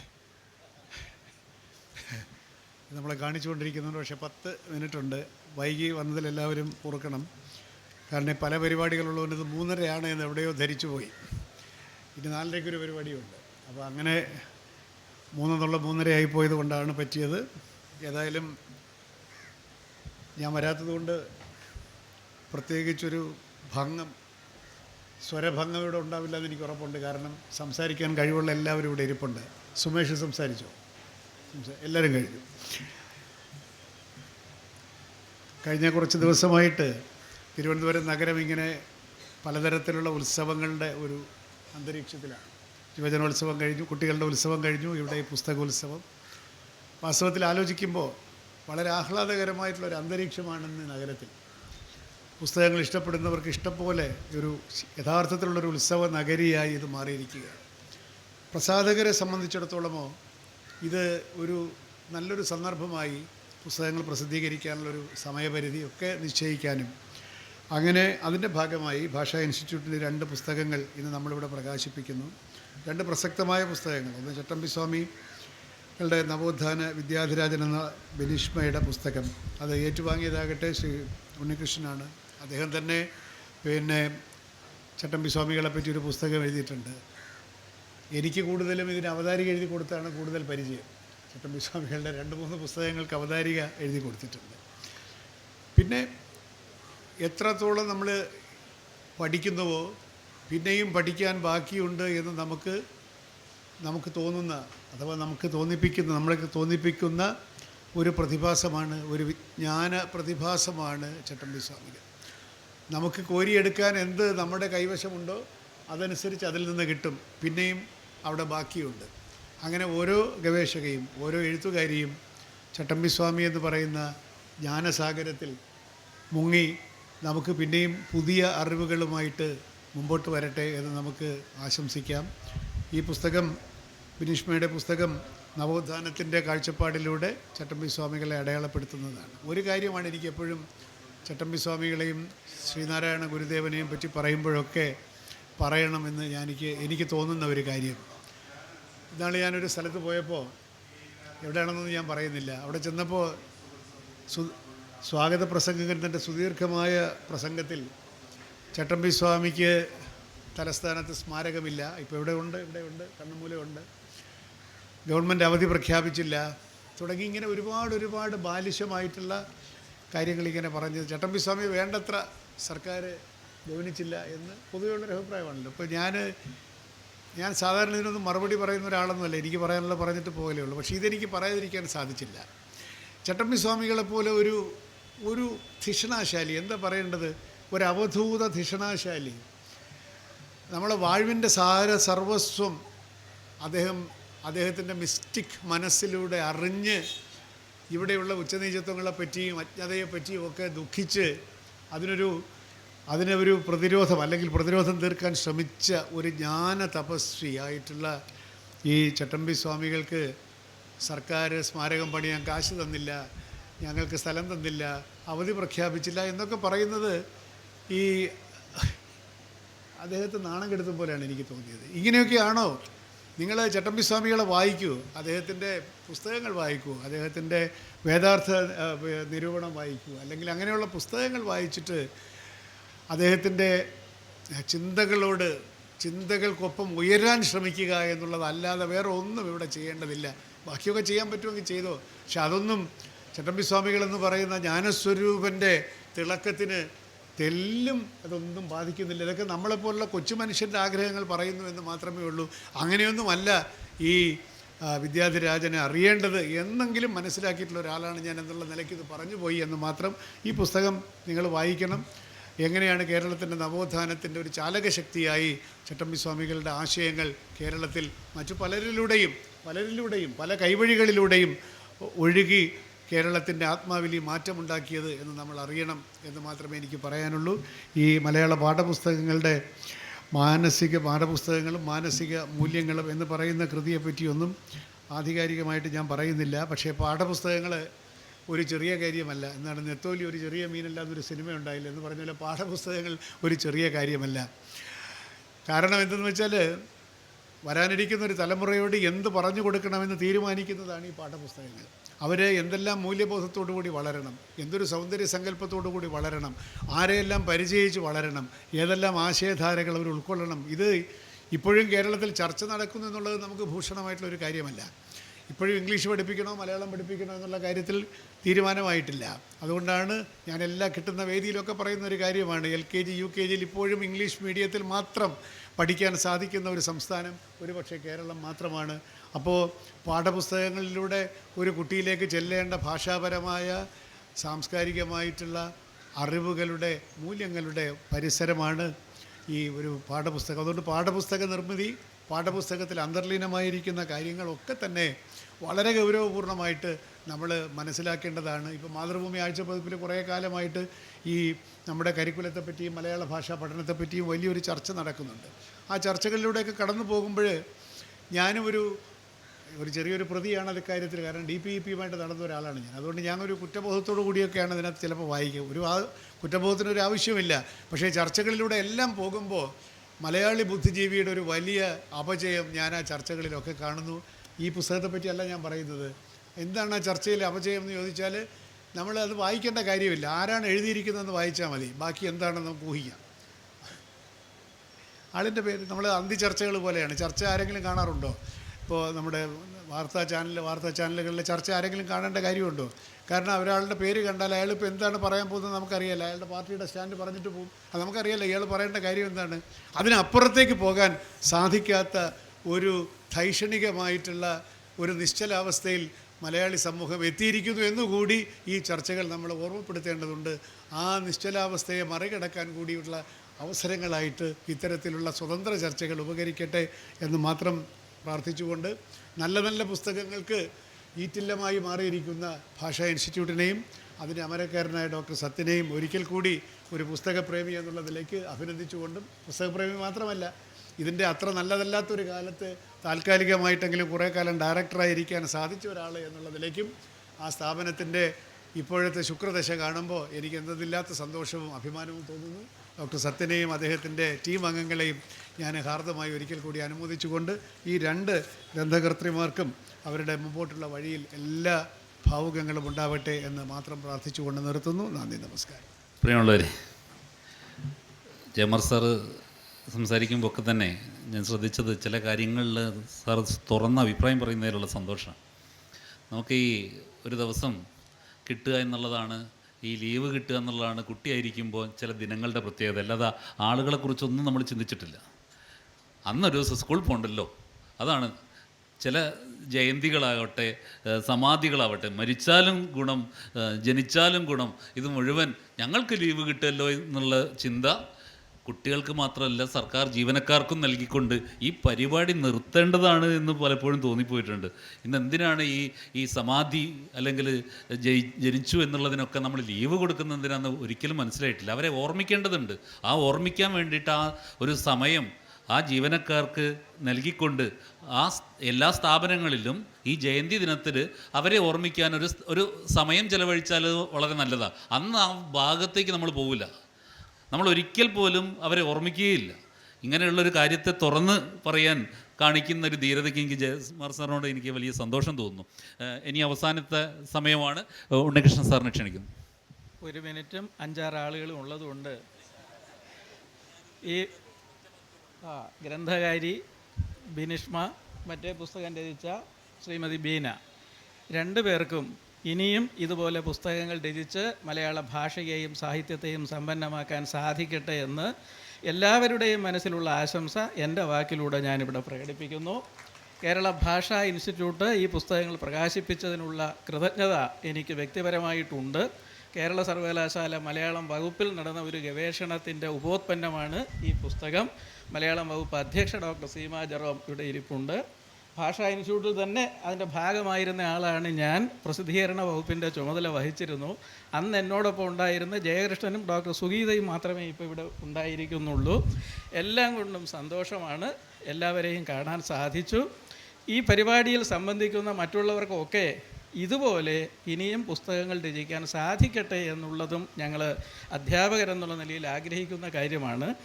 Speaker 7: നമ്മളെ കാണിച്ചുകൊണ്ടിരിക്കുന്നുണ്ട്. പക്ഷേ പത്ത് മിനിറ്റ് ഉണ്ട് വൈകി വന്നതിൽ എല്ലാവരും ഓർക്കണം. കാരണം പല പരിപാടികളുള്ളതുകൊണ്ട് ഇത് മൂന്നരയാണ് എന്ന് എവിടെയോ ധരിച്ചു പോയി ഇനി നാലരയ്ക്ക് ഒരു പരിപാടിയുണ്ട്. അപ്പോൾ അങ്ങനെ മൂന്നെന്നുള്ള മൂന്നരയായി പോയത് കൊണ്ടാണ് പറ്റിയത്. ഏതായാലും ഞാൻ വരാത്തത് കൊണ്ട് പ്രത്യേകിച്ചൊരു ഭംഗം സ്വരഭംഗം ഇവിടെ ഉണ്ടാവില്ല എന്ന് എനിക്ക് ഉറപ്പുണ്ട്. കാരണം സംസാരിക്കാൻ കഴിവുള്ള എല്ലാവരും ഇവിടെ ഇരിപ്പുണ്ട്. സുമേഷ് സംസാരിച്ചോ? സംസാ- എല്ലാവരും കഴിഞ്ഞു. കഴിഞ്ഞ കുറച്ച് ദിവസമായിട്ട് തിരുവനന്തപുരം നഗരം ഇങ്ങനെ പലതരത്തിലുള്ള ഉത്സവങ്ങളുടെ ഒരു അന്തരീക്ഷത്തിലാണ്. യുവജനോത്സവം കഴിഞ്ഞു കുട്ടികളുടെ ഉത്സവം കഴിഞ്ഞു ഇവിടെ ഈ പുസ്തകോത്സവം. വാസ്തവത്തിൽ ആലോചിക്കുമ്പോൾ വളരെ ആഹ്ലാദകരമായിട്ടുള്ള ഒരു അന്തരീക്ഷമാണെന്ന് നഗരത്തിൽ. പുസ്തകങ്ങൾ ഇഷ്ടപ്പെടുന്നവർക്ക് ഇഷ്ടംപോലെ ഒരു യഥാർത്ഥത്തിലുള്ളൊരു ഉത്സവ നഗരിയായി ഇത് മാറിയിരിക്കുകയാണ്. പ്രസാധകരെ സംബന്ധിച്ചിടത്തോളമോ ഇത് ഒരു നല്ലൊരു സന്ദർഭമായി പുസ്തകങ്ങൾ പ്രസിദ്ധീകരിക്കാനുള്ളൊരു സമയപരിധി ഒക്കെ നിശ്ചയിക്കാനും അങ്ങനെ അതിന്റെ ഭാഗമായി ഭാഷാ ഇൻസ്റ്റിറ്റ്യൂട്ടിന്റെ രണ്ട് പുസ്തകങ്ങൾ ഇന്ന് നമ്മളിവിടെ പ്രകാശിപ്പിക്കുന്നു. രണ്ട് പ്രസക്തമായ പുസ്തകങ്ങൾ. ഒന്ന് ചട്ടമ്പിസ്വാമികളുടെ നവോത്ഥാന വിദ്യാധിരാജൻ എന്ന ബിനിഷ്മയുടെ പുസ്തകം. അത് ഏറ്റുവാങ്ങിയതാകട്ടെ ശ്രീ ഉണ്ണികൃഷ്ണനാണ്. അദ്ദേഹം തന്നെ പിന്നെ ചട്ടമ്പിസ്വാമികളെ പറ്റി ഒരു പുസ്തകം എഴുതിയിട്ടുണ്ട്. എനിക്ക് കൂടുതലും ഇതിന് അവതാരിക എഴുതി കൊടുത്താണ് കൂടുതൽ പരിചയം. ചട്ടമ്പിസ്വാമികളുടെ രണ്ട് മൂന്ന് പുസ്തകങ്ങൾക്ക് അവതാരിക എഴുതി കൊടുത്തിട്ടുണ്ട്. പിന്നെ എത്രത്തോളം നമ്മൾ പഠിക്കുന്നുവോ പിന്നെയും പഠിക്കാൻ ബാക്കിയുണ്ട് എന്ന് നമുക്ക് നമുക്ക് തോന്നുന്ന അഥവാ നമുക്ക് തോന്നിപ്പിക്കുന്ന നമ്മളെ തോന്നിപ്പിക്കുന്ന ഒരു പ്രതിഭാസമാണ് ഒരു വിജ്ഞാന പ്രതിഭാസമാണ് ചട്ടമ്പി സ്വാമികൾ നമുക്ക് കോരിയെടുക്കാൻ എന്ത് നമ്മുടെ കൈവശമുണ്ടോ അതനുസരിച്ച് അതിൽ നിന്ന് കിട്ടും പിന്നെയും അവിടെ ബാക്കിയുണ്ട്. അങ്ങനെ ഓരോ ഗവേഷകയും ഓരോ എഴുത്തുകാരിയും ചട്ടമ്പി സ്വാമി എന്ന് പറയുന്ന ജ്ഞാനസാഗരത്തിൽ മുങ്ങി നമുക്ക് പിന്നെയും പുതിയ അറിവുകളുമായിട്ട് മുമ്പോട്ട് വരട്ടെ എന്ന് നമുക്ക് ആശംസിക്കാം. ഈ പുസ്തകം ബിനീഷ്മയുടെ പുസ്തകം നവോത്ഥാനത്തിന്റെ കാഴ്ചപ്പാടിലൂടെ ചട്ടമ്പി സ്വാമികളെ അടയാളപ്പെടുത്തുന്നതാണ്. ഒരു കാര്യമാണ് എനിക്ക് എപ്പോഴും ചട്ടമ്പി സ്വാമികളെയും ശ്രീനാരായണ ഗുരുദേവനെയും പറ്റി പറയുമ്പോഴൊക്കെ പറയണമെന്ന് എനിക്ക് എനിക്ക് തോന്നുന്ന ഒരു കാര്യം. ഇന്നാൾ ഞാനൊരു സ്ഥലത്ത് പോയപ്പോൾ എവിടെയാണെന്നൊന്നും ഞാൻ പറയുന്നില്ല. അവിടെ ചെന്നപ്പോൾ സ്വാഗത പ്രസംഗകന്റെ സുദീർഘമായ പ്രസംഗത്തിൽ ചട്ടമ്പി സ്വാമിക്ക് തലസ്ഥാനത്ത് സ്മാരകമില്ല. ഇപ്പോൾ ഇവിടെ ഉണ്ട് ഇവിടെ ഉണ്ട് കണ്ണുമൂലമുണ്ട് ഗവൺമെന്റ് അവധി പ്രഖ്യാപിച്ചില്ല. തുടങ്ങി ഇങ്ങനെ ഒരുപാട് ഒരുപാട് ബാലിശമായിട്ടുള്ള കാര്യങ്ങൾ ഇങ്ങനെ പറഞ്ഞത്. ചട്ടമ്പി സ്വാമി വേണ്ടത്ര സർക്കാർ ഗവനിച്ചില്ല എന്ന് പൊതുവെയുള്ളൊരു അഭിപ്രായമാണല്ലോ. ഇപ്പോൾ ഞാൻ ഞാൻ സാധാരണ ഇതിനൊന്നും മറുപടി പറയുന്ന ഒരാളൊന്നുമല്ല. എനിക്ക് പറയാനുള്ള പറഞ്ഞിട്ട് പോകലേ ഉള്ളൂ. പക്ഷേ ഇതെനിക്ക് പറയാതിരിക്കാൻ സാധിച്ചില്ല. ചട്ടമ്പി സ്വാമികളെപ്പോലെ ഒരു ഒരു ധിഷണാശാലി. എന്താ പറയേണ്ടത്? ഒരു അവധൂത ധിഷണാശാലി. നമ്മളെ വാഴ്വിന്റെ സാര സർവസ്വം അദ്ദേഹം അദ്ദേഹത്തിന്റെ മിസ്റ്റിക് മനസ്സിലൂടെ അറിഞ്ഞ് ഇവിടെയുള്ള ഉച്ചനീചത്വങ്ങളെ പറ്റിയും അജ്ഞതയെ പറ്റിയും ഒക്കെ ദുഃഖിച്ച് അതിനൊരു അതിനൊരു പ്രതിരോധം അല്ലെങ്കിൽ പ്രതിരോധം തീർക്കാൻ ശ്രമിച്ച ഒരു ജ്ഞാന തപസ്വി ആയിട്ടുള്ള ഈ ചട്ടമ്പി സ്വാമികൾക്ക് സർക്കാർ സ്മാരകം പണിയാൻ കാശ് തന്നില്ല. ഞങ്ങൾക്ക് സ്ഥലം തന്നില്ല അവധി പ്രഖ്യാപിച്ചില്ല എന്നൊക്കെ പറയുന്നത് ഈ അദ്ദേഹത്തെ നാണം കെടുത്തും പോലെയാണ് എനിക്ക് തോന്നിയത്. ഇങ്ങനെയൊക്കെയാണോ? നിങ്ങൾ ചട്ടമ്പി സ്വാമികളെ വായിക്കൂ അദ്ദേഹത്തിന്റെ പുസ്തകങ്ങൾ വായിക്കൂ അദ്ദേഹത്തിന്റെ വേദാർത്ഥ നിരൂപണം വായിക്കൂ അല്ലെങ്കിൽ അങ്ങനെയുള്ള പുസ്തകങ്ങൾ വായിച്ചിട്ട് അദ്ദേഹത്തിന്റെ ചിന്തകളോട് ചിന്തകൾക്കൊപ്പം ഉയരാൻ ശ്രമിക്കുക എന്നുള്ളതല്ലാതെ വേറെ ഒന്നും ഇവിടെ ചെയ്യേണ്ടതില്ല. ബാക്കിയൊക്കെ ചെയ്യാൻ പറ്റുമെങ്കിൽ ചെയ്തോ. പക്ഷെ അതൊന്നും ചട്ടമ്പി സ്വാമികൾ എന്ന് പറയുന്ന ജ്ഞാനസ്വരൂപന്റെ തിളക്കത്തിന് തെല്ലും അതൊന്നും ബാധിക്കുന്നില്ല. ഇതൊക്കെ നമ്മളെപ്പോലുള്ള കൊച്ചു മനുഷ്യന്റെ ആഗ്രഹങ്ങൾ പറയുന്നു എന്ന് മാത്രമേ ഉള്ളൂ. അങ്ങനെയൊന്നുമല്ല ഈ വിദ്യാധിരാജനെ അറിയേണ്ടത് എന്നെങ്കിലും മനസ്സിലാക്കിയിട്ടുള്ള ഒരാളാണ് ഞാൻ എന്നുള്ള നിലയ്ക്ക് ഇത് പറഞ്ഞു പോയി എന്ന് മാത്രം ഈ പുസ്തകം നിങ്ങൾ വായിക്കണം. എങ്ങനെയാണ് കേരളത്തിന്റെ നവോത്ഥാനത്തിന്റെ ഒരു ചാലകശക്തിയായി ചട്ടമ്പി സ്വാമികളുടെ ആശയങ്ങൾ കേരളത്തിൽ മറ്റു പലരിലൂടെയും പലരിലൂടെയും പല കൈവഴികളിലൂടെയും ഒഴുകി കേരളത്തിന്റെ ആത്മാവിൽ ഈ മാറ്റമുണ്ടാക്കിയത് എന്ന് നമ്മൾ അറിയണം എന്ന് മാത്രമേ എനിക്ക് പറയാനുള്ളൂ. ഈ മലയാള പാഠപുസ്തകങ്ങളുടെ മാനസിക പാഠപുസ്തകങ്ങളും മാനസിക മൂല്യങ്ങളും എന്ന് പറയുന്ന കൃതിയെപ്പറ്റിയൊന്നും ആധികാരികമായിട്ട് ഞാൻ പറയുന്നില്ല. പക്ഷേ പാഠപുസ്തകങ്ങൾ ഒരു ചെറിയ കാര്യമല്ല. എന്നാണ് നെത്തോലി ഒരു ചെറിയ മീനല്ലാന്നൊരു സിനിമ ഉണ്ടായില്ല എന്ന് പറഞ്ഞ പോലെ പാഠപുസ്തകങ്ങൾ ഒരു ചെറിയ കാര്യമല്ല. കാരണം എന്തെന്ന് വെച്ചാൽ വരാനിരിക്കുന്ന ഒരു തലമുറയോട് എന്ത് പറഞ്ഞു കൊടുക്കണമെന്ന് തീരുമാനിക്കുന്നതാണ് ഈ പാഠപുസ്തകങ്ങൾ. അവർ എന്തെല്ലാം മൂല്യബോധത്തോടു കൂടി വളരണം എന്തൊരു സൗന്ദര്യ സങ്കല്പത്തോടു കൂടി വളരണം ആരെയെല്ലാം പരിചയിച്ച് വളരണം ഏതെല്ലാം ആശയധാരകൾ അവർ ഉൾക്കൊള്ളണം ഇത് ഇപ്പോഴും കേരളത്തിൽ ചർച്ച നടക്കുന്നു എന്നുള്ളത് നമുക്ക് ഭൂഷണമായിട്ടുള്ള ഒരു കാര്യമല്ല. ഇപ്പോഴും ഇംഗ്ലീഷ് പഠിപ്പിക്കണോ മലയാളം പഠിപ്പിക്കണോ എന്നുള്ള കാര്യത്തിൽ തീരുമാനമായിട്ടില്ല. അതുകൊണ്ടാണ് ഞാൻ എല്ലാ കിട്ടുന്ന വേദിയിലൊക്കെ പറയുന്ന ഒരു കാര്യമാണ് L K G U K ജിയിൽ ഇപ്പോഴും ഇംഗ്ലീഷ് മീഡിയത്തിൽ മാത്രം പഠിക്കാൻ സാധിക്കുന്ന ഒരു സംസ്ഥാനം ഒരുപക്ഷെ കേരളം മാത്രമാണ്. അപ്പോൾ പാഠപുസ്തകങ്ങളിലൂടെ ഒരു കുട്ടിയിലേക്ക് ചെല്ലേണ്ട ഭാഷാപരമായ സാംസ്കാരികമായിട്ടുള്ള അറിവുകളുടെ മൂല്യങ്ങളുടെ പരിസരമാണ് ഈ ഒരു പാഠപുസ്തകം. അതുകൊണ്ട് പാഠപുസ്തക നിർമ്മിതി പാഠപുസ്തകത്തിൽ അന്തർലീനമായിരിക്കുന്ന കാര്യങ്ങളൊക്കെ തന്നെ വളരെ ഗൗരവപൂർണമായിട്ട് നമ്മൾ മനസ്സിലാക്കേണ്ടതാണ്. ഇപ്പോൾ മാതൃഭൂമി ആഴ്ച പതിപ്പിൽ കുറേ കാലമായിട്ട് ഈ നമ്മുടെ കരിക്കുലത്തെ പറ്റിയും മലയാള ഭാഷാ പഠനത്തെ പറ്റിയും വലിയൊരു ചർച്ച നടക്കുന്നുണ്ട്. ആ ചർച്ചകളിലൂടെയൊക്കെ കടന്നു പോകുമ്പോൾ ഞാനും ഒരു ഒരു ചെറിയൊരു പ്രതിയാണ് അത് കാര്യത്തിൽ കാരണം ഡി പി ഇ പിയുമായിട്ട് നടന്ന ഒരാളാണ് ഞാൻ. അതുകൊണ്ട് ഞാനൊരു കുറ്റബോധത്തോടു കൂടിയൊക്കെയാണ് ഇതിനകത്ത് ചിലപ്പോൾ വായിക്കുക. ഒരു ആ കുറ്റബോധത്തിനൊരു ആവശ്യമില്ല. പക്ഷേ ചർച്ചകളിലൂടെ എല്ലാം പോകുമ്പോൾ മലയാളി ബുദ്ധിജീവിയുടെ ഒരു വലിയ അപജയം ഞാൻ ആ ചർച്ചകളിലൊക്കെ കാണുന്നു. ഈ പുസ്തകത്തെ പറ്റിയല്ല ഞാൻ പറയുന്നത്. എന്താണ് ആ ചർച്ചയിലെ അപജയം എന്ന് ചോദിച്ചാൽ നമ്മൾ അത് വായിക്കേണ്ട കാര്യമില്ല. ആരാണ് എഴുതിയിരിക്കുന്നതെന്ന് വായിച്ചാൽ മതി. ബാക്കി എന്താണെന്ന് നമുക്ക് ഊഹിക്കാം. ആളിന്റെ പേര് നമ്മൾ അന്തി ചർച്ചകൾ പോലെയാണ്. ചർച്ച ആരെങ്കിലും കാണാറുണ്ടോ? ഇപ്പോൾ നമ്മുടെ വാർത്താ ചാനൽ വാർത്താ ചാനലുകളിലെ ചർച്ച ആരെങ്കിലും കാണേണ്ട കാര്യമുണ്ടോ? കാരണം ഒരാളുടെ പേര് കണ്ടാൽ അയാൾ ഇപ്പോൾ എന്താണ് പറയാൻ പോകുന്നത് നമുക്കറിയാല്ല. അയാളുടെ പാർട്ടിയുടെ സ്റ്റാൻഡ് പറഞ്ഞിട്ട് പോകും. അത് നമുക്കറിയില്ല. ഇയാൾ പറയേണ്ട കാര്യം എന്താണ്? അതിനപ്പുറത്തേക്ക് പോകാൻ സാധിക്കാത്ത ഒരു ധൈഷണികമായിട്ടുള്ള ഒരു നിശ്ചലാവസ്ഥയിൽ മലയാളി സമൂഹം എത്തിയിരിക്കുന്നു എന്നുകൂടി ഈ ചർച്ചകൾ നമ്മൾ ഓർമ്മപ്പെടുത്തേണ്ടതുണ്ട്. ആ നിശ്ചലാവസ്ഥയെ മറികടക്കാൻ കൂടിയുള്ള അവസരങ്ങളായിട്ട് ഇത്തരത്തിലുള്ള സ്വതന്ത്ര ചർച്ചകൾ ഉപകരിക്കട്ടെ എന്ന് മാത്രം പ്രാർത്ഥിച്ചുകൊണ്ട് നല്ല നല്ല പുസ്തകങ്ങൾക്ക് ഈറ്റില്ലമായി മാറിയിരിക്കുന്ന ഭാഷാ ഇൻസ്റ്റിറ്റ്യൂട്ടിനെയും അതിന്റെ അമരക്കാരനായ ഡോക്ടർ സത്യനെയും ഒരിക്കൽ കൂടി ഒരു പുസ്തകപ്രേമി എന്നുള്ളതിലേക്ക് അഭിനന്ദിച്ചുകൊണ്ടും പുസ്തകപ്രേമി മാത്രമല്ല ഇതിന്റെ അത്ര നല്ലതല്ലാത്തൊരു കാലത്ത് താൽക്കാലികമായിട്ടെങ്കിലും കുറേ കാലം ഡയറക്ടറായിരിക്കാൻ സാധിച്ച ഒരാൾ എന്നുള്ളതിലേക്കും ആ സ്ഥാപനത്തിന്റെ ഇപ്പോഴത്തെ ശുക്രദശ കാണുമ്പോൾ എനിക്ക് എന്തതില്ലാത്ത സന്തോഷവും അഭിമാനവും തോന്നുന്നു. ഡോക്ടർ സത്യനെയും അദ്ദേഹത്തിന്റെ ടീം അംഗങ്ങളെയും ഞാൻ ഹാർദമായി ഒരിക്കൽ കൂടി അനുമോദിച്ചുകൊണ്ട് ഈ രണ്ട് ഗ്രന്ഥകർത്തിമാർക്കും അവരുടെ മുമ്പോട്ടുള്ള വഴിയിൽ എല്ലാ ഭാവുകങ്ങളും ഉണ്ടാവട്ടെ എന്ന് മാത്രം പ്രാർത്ഥിച്ചുകൊണ്ട് നിർത്തുന്നു. നന്ദി നമസ്കാരം.
Speaker 3: പ്രിയമുള്ളവരെ ജമർ സാറ് സംസാരിക്കുമ്പോൾ ഒക്കെ തന്നെ ഞാൻ ശ്രദ്ധിച്ചത് ചില കാര്യങ്ങളിൽ സാർ തുറന്ന അഭിപ്രായം പറയുന്നതിലുള്ള സന്തോഷമാണ്. നമുക്ക് ഈ ഒരു ദിവസം കിട്ടുക എന്നുള്ളതാണ് ഈ ലീവ് കിട്ടുക എന്നുള്ളതാണ് കുട്ടിയായിരിക്കുമ്പോൾ ചില ദിനങ്ങളുടെ പ്രത്യേകത. അല്ലാതെ ആളുകളെക്കുറിച്ചൊന്നും നമ്മൾ ചിന്തിച്ചിട്ടില്ല. അന്നൊരു ദിവസം സ്കൂൾ പോകണ്ടല്ലോ അതാണ്. ചില ജയന്തികളാകട്ടെ ഏഹ് സമാധികളാവട്ടെ മരിച്ചാലും ഗുണം ജനിച്ചാലും ഗുണം ഇത് മുഴുവൻ ഞങ്ങൾക്ക് ലീവ് കിട്ടുമല്ലോ എന്നുള്ള ചിന്ത കുട്ടികൾക്ക് മാത്രമല്ല സർക്കാർ ജീവനക്കാർക്കും നൽകിക്കൊണ്ട് ഈ പരിപാടി നിർത്തേണ്ടതാണ് എന്ന് പലപ്പോഴും തോന്നിപ്പോയിട്ടുണ്ട്. ഇന്ന് എന്തിനാണ് ഈ ഈ സമാധി അല്ലെങ്കിൽ ജയി ജനിച്ചു എന്നുള്ളതിനൊക്കെ നമ്മൾ ലീവ് കൊടുക്കുന്ന എന്തിനാന്ന് ഒരിക്കലും മനസ്സിലായിട്ടില്ല. അവരെ ഓർമ്മിക്കേണ്ടതുണ്ട്. ആ ഓർമ്മിക്കാൻ വേണ്ടിയിട്ട് ആ ഒരു സമയം ആ ജീവനക്കാർക്ക് നൽകിക്കൊണ്ട് ആ എല്ലാ സ്ഥാപനങ്ങളിലും ഈ ജയന്തി ദിനത്തിൽ അവരെ ഓർമ്മിക്കാൻ ഒരു ഒരു സമയം ചെലവഴിച്ചാൽ വളരെ നല്ലതാണ് അന്ന് ആ ഭാഗത്തേക്ക് നമ്മൾ പോവില്ല. നമ്മൾ ഒരിക്കൽ പോലും അവരെ ഓർമ്മിക്കുകയില്ല. ഇങ്ങനെയുള്ളൊരു കാര്യത്തെ തുറന്ന് പറയാൻ കാണിക്കുന്ന ഒരു ധീരതയ്ക്ക് എനിക്ക് ജയകുമാർ സാറിനോട് എനിക്ക് വലിയ സന്തോഷം തോന്നുന്നു. ഇനി അവസാനത്തെ സമയമാണ്. ഉണ്ണികൃഷ്ണൻ സാറിനെ ക്ഷണിക്കുന്നു.
Speaker 8: ഒരു മിനിറ്റും അഞ്ചാറ് ആളുകളും ഉള്ളതുകൊണ്ട് ഈ ആ ഗ്രന്ഥകാരി ബിനിഷ്മ മറ്റേ പുസ്തകം രചിച്ച ശ്രീമതി ബീന രണ്ടു പേർക്കും ഇനിയും ഇതുപോലെ പുസ്തകങ്ങൾ രചിച്ച് മലയാള ഭാഷയെയും സാഹിത്യത്തെയും സമ്പന്നമാക്കാൻ സാധിക്കട്ടെ എന്ന് എല്ലാവരുടെയും മനസ്സിലുള്ള ആശംസ എന്റെ വാക്കിലൂടെ ഞാനിവിടെ പ്രകടിപ്പിക്കുന്നു. കേരള ഭാഷാ ഇൻസ്റ്റിറ്റ്യൂട്ട് ഈ പുസ്തകങ്ങൾ പ്രകാശിപ്പിച്ചതിനുള്ള കൃതജ്ഞത എനിക്ക് വ്യക്തിപരമായിട്ടുണ്ട്. കേരള സർവകലാശാല മലയാളം വകുപ്പിൽ നടന്ന ഒരു ഗവേഷണത്തിന്റെ ഉപോത്പന്നമാണ് ഈ പുസ്തകം. മലയാളം വകുപ്പ് അധ്യക്ഷ ഡോക്ടർ സീമ ജെറോം ഇവിടെ ഇരിപ്പുണ്ട്. ഭാഷാ ഇൻസ്റ്റിറ്റ്യൂട്ടിൽ തന്നെ അതിന്റെ ഭാഗമായിരുന്ന ആളാണ് ഞാൻ. പ്രസിദ്ധീകരണ വകുപ്പിന്റെ ചുമതല വഹിച്ചിരുന്നു. അന്ന് എന്നോടൊപ്പം ഉണ്ടായിരുന്ന ജയകൃഷ്ണനും ഡോക്ടർ സുഗീതയും മാത്രമേ ഇപ്പോൾ ഇവിടെ ഉണ്ടായിരിക്കുന്നുള്ളൂ. എല്ലാം കൊണ്ടും സന്തോഷമാണ്. എല്ലാവരെയും കാണാൻ സാധിച്ചു. ഈ പരിപാടിയിൽ സംബന്ധിക്കുന്ന മറ്റുള്ളവർക്കൊക്കെ ഇതുപോലെ ഇനിയും പുസ്തകങ്ങൾ രചിക്കാൻ സാധിക്കട്ടെ എന്നുള്ളതും ഞങ്ങൾ അധ്യാപകരെന്നുള്ള നിലയിൽ ആഗ്രഹിക്കുന്ന കാര്യമാണ്.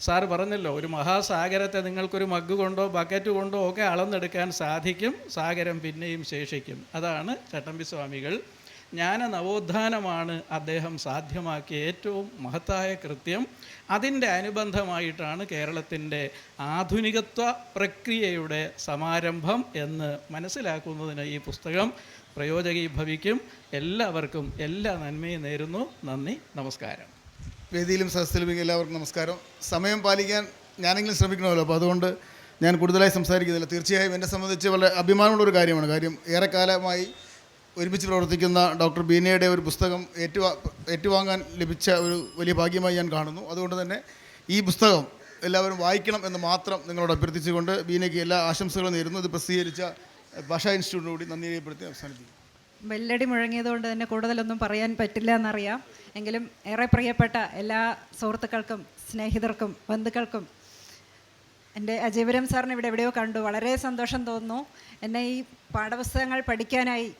Speaker 8: സാറ് പറഞ്ഞല്ലോ ഒരു മഹാസാഗരത്തെ നിങ്ങൾക്കൊരു മഗ് കൊണ്ടോ ബക്കറ്റ് കൊണ്ടോ ഒക്കെ അളന്നെടുക്കാൻ സാധിക്കും സാഗരം പിന്നെയും ശേഷിക്കും. അതാണ് ചട്ടമ്പി സ്വാമികൾ ജ്ഞാന നവോത്ഥാനമാണ് അദ്ദേഹം സാധ്യമാക്കിയ ഏറ്റവും മഹത്തായ കൃത്യം. അതിന്റെ അനുബന്ധമായിട്ടാണ് കേരളത്തിന്റെ ആധുനികത്വ പ്രക്രിയയുടെ സമാരംഭം എന്ന് മനസ്സിലാക്കുന്നതിന് ഈ പുസ്തകം പ്രയോജകീഭവിക്കും. എല്ലാവർക്കും എല്ലാ നന്മയും നേരുന്നു. നന്ദി നമസ്കാരം.
Speaker 9: വേദിയിലും സദസ്സിലും എല്ലാവർക്കും നമസ്കാരം. സമയം പാലിക്കാൻ ഞാനെങ്കിലും ശ്രമിക്കണമല്ലോ. അപ്പോൾ അതുകൊണ്ട് ഞാൻ കൂടുതലായി സംസാരിക്കുന്നില്ല. തീർച്ചയായും എന്നെ സംബന്ധിച്ച് വളരെ അഭിമാനമുള്ളൊരു കാര്യമാണ്. കാര്യം ഏറെക്കാലമായി ഒരുമിച്ച് പ്രവർത്തിക്കുന്ന ഡോക്ടർ ബീനയുടെ ഒരു പുസ്തകം ഏറ്റുവാ ഏറ്റുവാങ്ങാൻ ലഭിച്ച ഒരു വലിയ ഭാഗ്യമായി ഞാൻ കാണുന്നു. അതുകൊണ്ട് തന്നെ ഈ പുസ്തകം എല്ലാവരും വായിക്കണം എന്ന് മാത്രം നിങ്ങളോട് അഭ്യർത്ഥിച്ചുകൊണ്ട് ബീനയ്ക്ക് എല്ലാ ആശംസകളും നേരുന്നു. ഇത് പ്രസിദ്ധീകരിച്ച ഭാഷാ ഇൻസ്റ്റിറ്റ്യൂട്ടിനോട് നന്ദി രേഖപ്പെടുത്തി അവസാനിപ്പിക്കും
Speaker 10: ബെല്ലടി മുഴങ്ങിയതുകൊണ്ട് തന്നെ കൂടുതലൊന്നും പറയാൻ പറ്റില്ല എന്നറിയാം. എങ്കിലും ഏറെ പ്രിയപ്പെട്ട എല്ലാ സുഹൃത്തുക്കൾക്കും സ്നേഹിതർക്കും ബന്ധുക്കൾക്കും എന്റെ അജയപുരം സാറിന് ഇവിടെ എവിടെയോ കണ്ടു. വളരെ സന്തോഷം തോന്നുന്നു. എന്നെ ഈ പാഠപുസ്തകങ്ങൾ പഠിക്കാനായി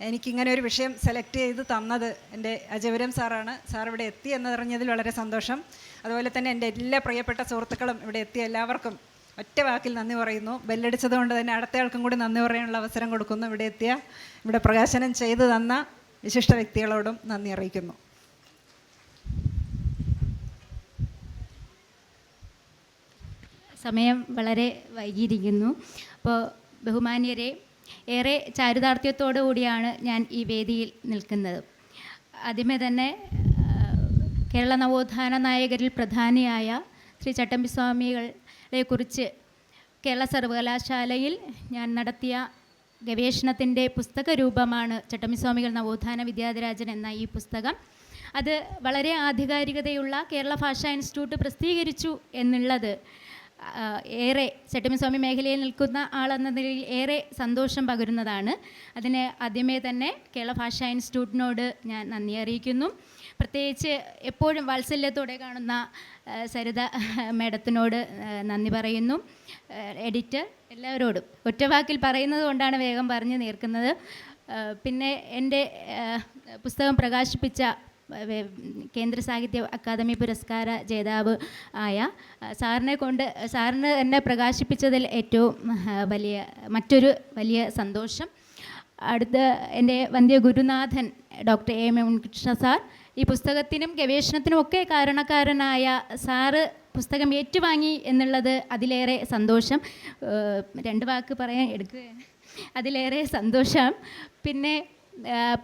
Speaker 10: എനിക്കിങ്ങനെ ഒരു വിഷയം സെലക്ട് ചെയ്ത് തന്നത് എന്റെ അജയപുരം സാറാണ്. സാർ ഇവിടെ എത്തി എന്നറിഞ്ഞതിൽ വളരെ സന്തോഷം. അതുപോലെ തന്നെ എന്റെ എല്ലാ പ്രിയപ്പെട്ട സുഹൃത്തുക്കളും ഇവിടെ എത്തിയ എല്ലാവർക്കും ഒറ്റ വാക്കിൽ നന്ദി പറയുന്നു. ബെല്ലടിച്ചത് കൊണ്ട് തന്നെ അടുത്തയാൾക്കും കൂടി നന്ദി പറയാനുള്ള അവസരം കൊടുക്കുന്നു. ഇവിടെ എത്തിയ ഇവിടെ പ്രകാശനം ചെയ്തു തന്ന വിശിഷ്ട വ്യക്തികളോടും നന്ദി അറിയിക്കുന്നു.
Speaker 11: സമയം വളരെ വൈകിയിരിക്കുന്നു. അപ്പോൾ ബഹുമാന്യരെ ഏറെ ചാരിതാർത്ഥ്യത്തോടു കൂടിയാണ് ഞാൻ ഈ വേദിയിൽ നിൽക്കുന്നത്. ആദ്യമേ തന്നെ കേരള നവോത്ഥാന നായകരിൽ പ്രധാനിയായ ശ്രീ ചട്ടമ്പി സ്വാമികളെ കുറിച്ച് കേരള സർവകലാശാലയിൽ ഞാൻ നടത്തിയ ഗവേഷണത്തിന്റെ പുസ്തക രൂപമാണ് ചട്ടമ്പിസ്വാമികൾ നവോത്ഥാന വിദ്യാധിരാജൻ എന്ന ഈ പുസ്തകം. അത് വളരെ ആധികാരികതയുള്ള കേരള ഭാഷാ ഇൻസ്റ്റിറ്റ്യൂട്ട് പ്രസിദ്ധീകരിച്ചു എന്നുള്ളത് ഏറെ ചട്ടമ്പിസ്വാമി മേഖലയിൽ നിൽക്കുന്ന ആളെന്ന നിലയിൽ ഏറെ സന്തോഷം പകരുന്നതാണ്. അതിന് ആദ്യമേ തന്നെ കേരള ഭാഷാ ഇൻസ്റ്റിറ്റ്യൂട്ടിനോട് ഞാൻ നന്ദി അറിയിക്കുന്നു. പ്രത്യേകിച്ച് എപ്പോഴും വാത്സല്യത്തോടെ കാണുന്ന സരിത മേഡത്തിനോട് നന്ദി പറയുന്നു. എഡിറ്റർ എല്ലാവരോടും. ഒറ്റവാക്കിൽ പറയുന്നത് കൊണ്ടാണ് വേഗം പറഞ്ഞു തീർക്കുന്നത്. പിന്നെ എന്റെ പുസ്തകം പ്രകാശിപ്പിച്ച കേന്ദ്ര സാഹിത്യ അക്കാദമി പുരസ്കാര ജേതാവ് ആയ സാറിനെ കൊണ്ട് സാറിന് എന്നെ പ്രകാശിപ്പിച്ചതിൽ ഏറ്റവും വലിയ മറ്റൊരു വലിയ സന്തോഷം. അടുത്ത എന്റെ വന്ധ്യ ഗുരുനാഥൻ doctor A M Krishna sir ഈ പുസ്തകത്തിനും ഗവേഷണത്തിനും ഒക്കെ കാരണക്കാരനായ സാറ് പുസ്തകം ഏറ്റുവാങ്ങി എന്നുള്ളത് അതിലേറെ സന്തോഷം. രണ്ട് വാക്ക് പറയാൻ എടുക്കുകയാണ്. അതിലേറെ സന്തോഷം. പിന്നെ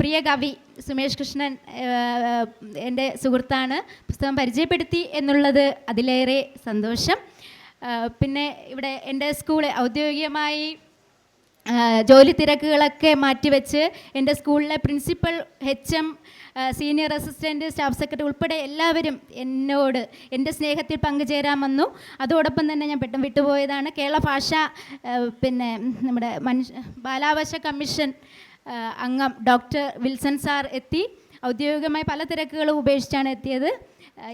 Speaker 11: പ്രിയ കവി സുമേഷ് കൃഷ്ണൻ എന്റെ സുഹൃത്താണ് പുസ്തകം പരിചയപ്പെടുത്തി എന്നുള്ളത് അതിലേറെ സന്തോഷം. പിന്നെ ഇവിടെ എന്റെ സ്കൂൾ ഔദ്യോഗികമായി ജോലി തിരക്കുകളൊക്കെ മാറ്റിവെച്ച് എന്റെ സ്കൂളിലെ principal H M senior assistant staff secretary ഉൾപ്പെടെ എല്ലാവരും എന്നോട് എന്റെ സ്നേഹത്തിൽ പങ്കുചേരാൻ വന്നു. അതോടൊപ്പം തന്നെ ഞാൻ പെട്ടെന്ന് വിട്ടുപോയതാണ്. കേരള ഭാഷ പിന്നെ നമ്മുടെ മനുഷ്യ ബാലാവകാശ കമ്മീഷൻ അംഗം ഡോക്ടർ വിൽസൺ സാർ എത്തി. ഔദ്യോഗികമായി പല തിരക്കുകളും ഉപേക്ഷിച്ചാണ് എത്തിയത്.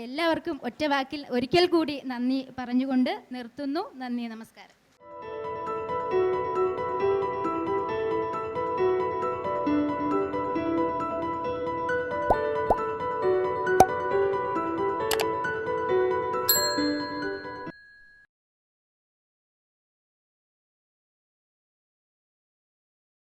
Speaker 11: എല്ലാവർക്കും ഒറ്റ വാക്കിൽ ഒരിക്കൽ കൂടി നന്ദി പറഞ്ഞുകൊണ്ട് നിർത്തുന്നു. നന്ദി നമസ്കാരം.